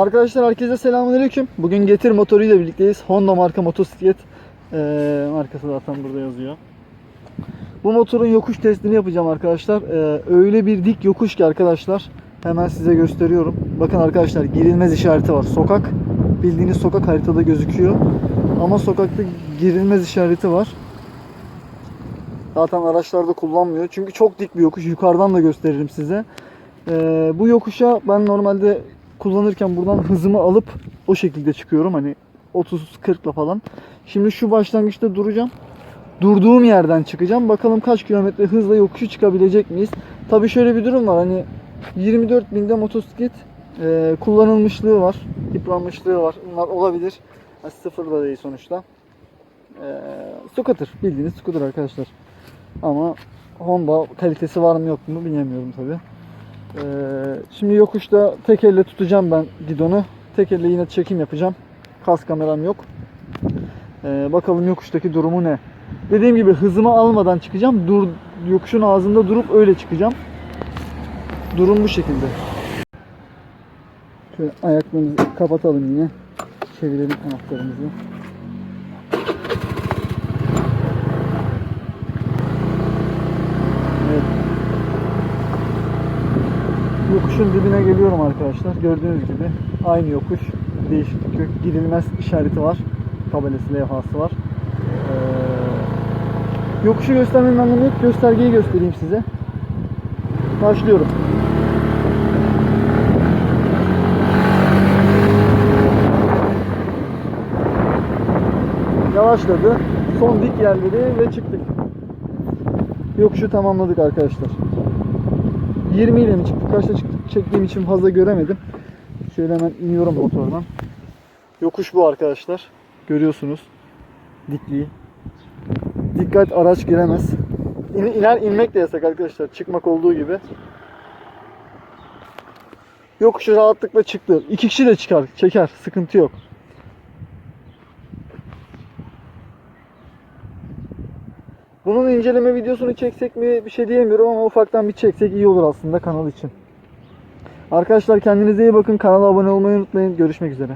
Arkadaşlar herkese selamünaleyküm. Bugün Getir motoruyla birlikteyiz. Honda marka motosiklet ee, markası zaten burada yazıyor. Bu motorun yokuş testini yapacağım arkadaşlar. Ee, öyle bir dik yokuş ki arkadaşlar. Hemen size gösteriyorum. Bakın arkadaşlar girilmez işareti var. Sokak bildiğiniz sokak haritada gözüküyor. Ama sokakta girilmez işareti var. Zaten araçlarda kullanmıyor. Çünkü çok dik bir yokuş. Yukarıdan da gösteririm size. Ee, bu yokuşa ben normalde kullanırken buradan hızımı alıp o şekilde çıkıyorum. Hani 30-40'la falan. Şimdi şu başlangıçta duracağım. Durduğum yerden çıkacağım. Bakalım kaç kilometre hızla yokuşu çıkabilecek miyiz? Tabi şöyle bir durum var. Hani 24 binde motosiklet e, kullanılmışlığı var. Yıpranmışlığı var. Bunlar olabilir. Ha, sıfır da değil sonuçta. E, scooter. Bildiğiniz scooter arkadaşlar. Ama Honda kalitesi var mı yok mu bilemiyorum tabi. Ee, şimdi yokuşta tek elle tutacağım ben gidonu. Tek elle yine çekim yapacağım. Kas kameram yok. Ee, bakalım yokuştaki durumu ne. Dediğim gibi hızımı almadan çıkacağım. Dur, yokuşun ağzında durup öyle çıkacağım. Durum bu şekilde. Şöyle ayaklarımızı kapatalım yine. Çevirelim anahtarımızı. Yokuşun dibine geliyorum arkadaşlar. Gördüğünüz gibi aynı yokuş. Değişiklik yok. Gidilmez işareti var. Tabelası, levhası var. Ee, yokuşu göstermenin anlamı. Göstergeyi göstereyim size. Başlıyorum. Yavaşladı. Son dik yerleri ve çıktık. Yokuşu tamamladık arkadaşlar. 20 ile mi çıktık? Kaçta çıktık? Çektiğim için fazla göremedim. Şöyle hemen iniyorum motordan. Yokuş bu arkadaşlar. Görüyorsunuz. Dikliği. Dikkat araç giremez. İn, iner inmek de yasak arkadaşlar. Çıkmak olduğu gibi. Yokuşu rahatlıkla çıktı. İki kişi de çıkar. Çeker. Sıkıntı yok. Bunun inceleme videosunu çeksek mi bir şey diyemiyorum ama ufaktan bir çeksek iyi olur aslında kanal için. Arkadaşlar kendinize iyi bakın. Kanala abone olmayı unutmayın. Görüşmek üzere.